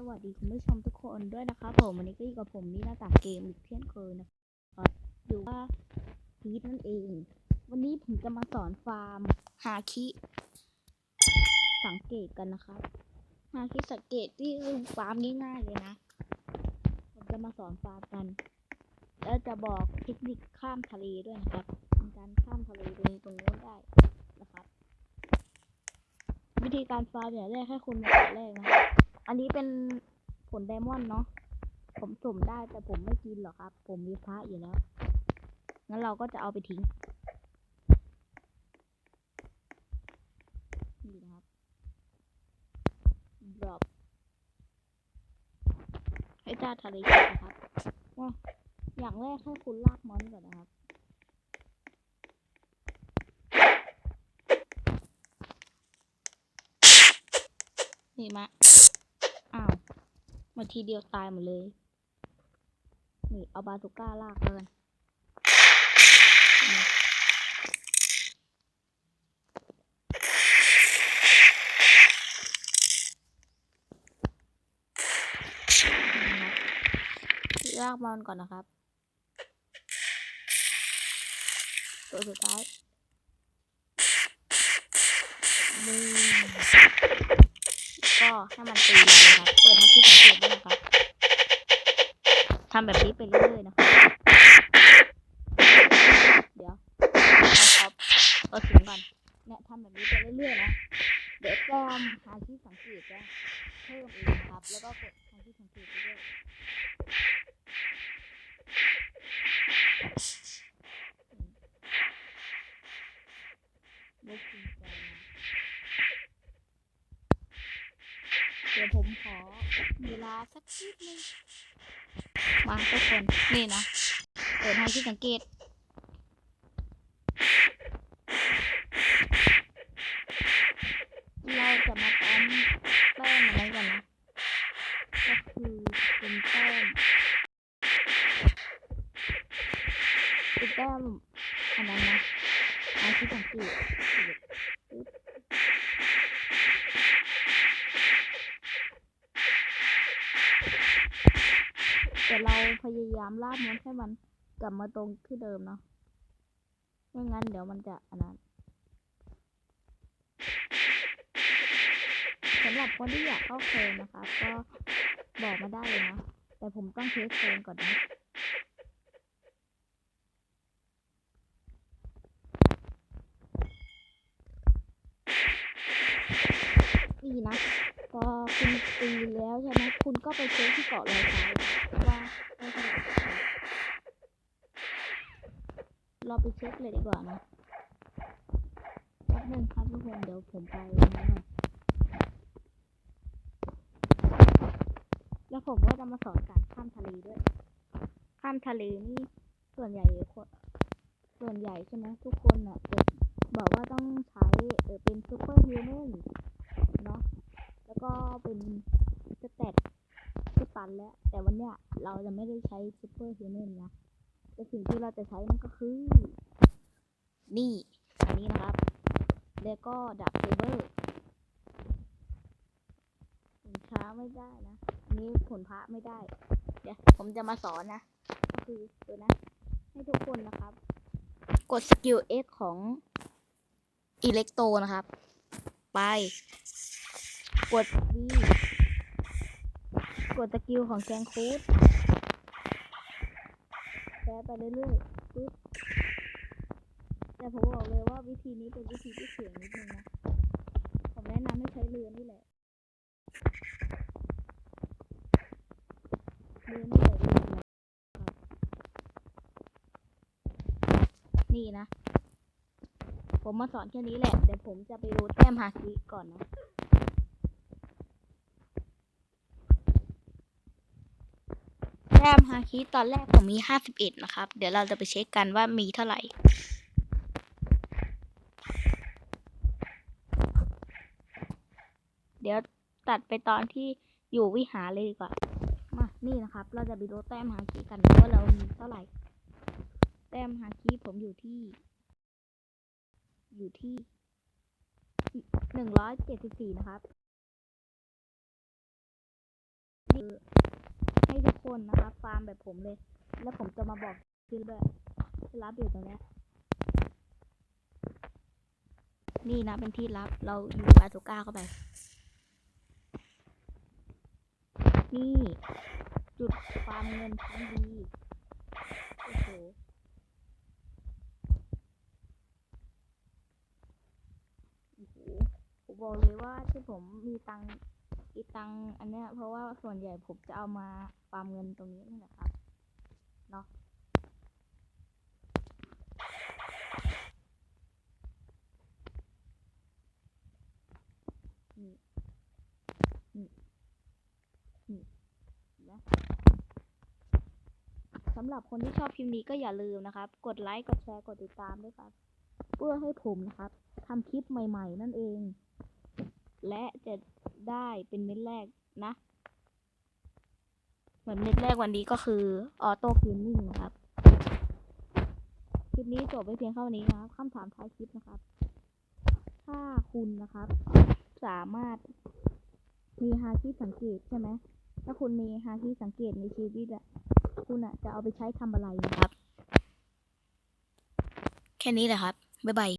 สวัสดีคุณผู้ชมทุกคนด้วยนะครับผมวันนี้ก็อยู่กับผมนี่หน้าตาเกมอีกเช่นเคยนะครับอยู่ว่าพีทนั่นเอง วันนี้ผมจะมาสอนฟาร์มฮาคิ สังเกตกันนะครับฮาคิสังเกตที่ฟาร์มง่ายๆเลยนะ ผมจะมาสอนฟาร์มกัน แล้วจะบอกเทคนิคข้ามทะเลด้วยนะครับในการข้ามทะเลตรงตรงนู้นได้นะครับ วิธีการฟาร์มอย่างแรกให้คุณมาแต่แรกนะครับ อันนี้เป็นผลไดมอนด์เนาะ ผมสมได้แต่ผมไม่กินหรอกครับ ผมมีพระอยู่แล้ว งั้นเราก็จะเอาไปทิ้ง นี่นะครับ drop ให้จ้าทะเลนะครับว่าอย่างแรกให้คุณลากมอนก่อนนะครับนี่มา มาทีเดียวตายหมดเลย นี่เอาบาสุก้าลากแล้วกันลากมันก่อนนะครับ ตัวสุดท้าย ให้มันตีเลยนะครับ เปิดทับที่สังเกตด้วยนะครับทำแบบนี้ไปเรื่อยๆนะครับเดี๋ยวเอาครับเอาถึงก่อนเนี่ยทำแบบนี้ไปเรื่อยๆนะเดี๋ยวแก้มหาที่สังเกตจะเพิ่มเองนะครับ แล้วก็กดหาที่สังเกตไปด้วยลูกจริงใจนะเดี๋ยวผมข อเวลาสักนิดนึงมาทุกคนนี่นะเปิดให้ที่สังเกตเราจะมาปั๊มแต้มอะไรกันนะก็คือเป็นแต้มเป็นแต้มอันนั้นนะเอาที่สังเกตปึ๊บแต่เรา พยายามลากมันให้มันกลับมาตรงที่เดิมเนาะ ไม่งั้นเดี๋ยวมันจะอันนั้นสำหรับคนที่อยากเข้าเฟรมนะคะ ก็บอกมาได้เลยนะ แต่ผมต้องเทสเฟรมก่อนนะ นี่นะ พอคุณตี แล้วใช่ไหมคุณก็ไปเช็คที่เกาะลอยฟ้าว่าเราไปเช็คเลยดีกว่านะแป๊บนึงครับทุกคนเดี๋ยวผมไปนี่ก่อนแล้วผมก็จะมาสอนการข้ามทะเลด้วย ข้ามทะเลนี่ส่วนใหญ่คนส่วนใหญ่ใช่ไหมทุกคนอะจะบอกว่าต้องใช้เออเป็นซูเปอร์ฮิวแมนเนาะแล้วก็เป็น แล้ว แต่วันเนี้ยเราจะไม่ได้ใช้ซูเปอร์ฮิวแมนนะแต่สิ่งที่เราจะใช้นั่นก็คือ นี่ อันนี้นะครับ แล้วก็ดับเซเบอร์ผลช้าไม่ได้นะ อันนี้ผลพระไม่ได้ เดี๋ยวผมจะมาสอนนะ ก็คือตัวนะ ให้ทุกคนนะครับ กดสกิล X ของอิเล็กโตนะครับ ไป กด V กดสกิลของแกงคูดแพ้ไปเรื่อยๆปึ๊บแต่ผมบอกเลยว่าวิธีนี้เป็นวิธีที่เสี่ยงนิดนึงนะ ผมแนะนำให้ใช้เรือนี่แหละเรือนี่แหละนี่นะ ผมมาสอนแค่นี้แหละ เดี๋ยวผมจะไปดูแต้มฮาคิก่อนนะ แต้มฮาคิตอนแรกผมมีห้าสิบเอ็ดนะครับ เดี๋ยวเราจะไปเช็คกันว่ามีเท่าไหร่เดี๋ยวตัดไปตอนที่อยู่วิหารเลยดีกว่า มา นี่นะครับ เราจะไปดูแต้มฮาคิกันว่าเรามีเท่าไหร่ แต้มฮาคิผมอยู่ที่ อยู่ที่หนึ่งร้อยเจ็ดสิบสี่นะครับให้ทุก คนนะครับ ฟาร์มแบบผมเลย แล้วผมจะมาบอกชื่อด้วยที่รับอยู่ตรงนี้นี่นะเป็นที่ลับ เราอยู่บาซูก้าเข้าไป นี่ จุดฟาร์มเงินชั้นดีโอ้โหโอ้โหผมบอกเลยว่าที่ผมมีตัง ค์มีตังอันเนี้ยเพราะว่าส่วนใหญ่ผมจะเอามาฟาร์มเงินตรงนี้นี่แหละครับเนาะนี่นี่นี่นไหมสำหรับคนที่ชอบคลิปนี้ก็อย่าลืมนะครับ กดไลค์กดแชร์กดติดตามด้วยครับ เพื่อให้ผมนะครับทำคลิปใหม่ ๆ นั่นเอง และจะ ได้เป็นเม็ดแรกนะ เหมือนเม็ดแรกวันนี้ก็คือออโต้คลีนนิ่งนะครับ คลิปนี้จบไปเพียงเท่านี้นะครับคำถามท้ายคลิปนะครับ ถ้าคุณนะครับ สามารถมีฮาคิสังเกตใช่ไหมถ้าคุณมีฮาคิสังเกตในชีวิตอะคุณอะจะเอาไปใช้ทำอะไรนะครับ แค่นี้แหละครับ บ๊ายบาย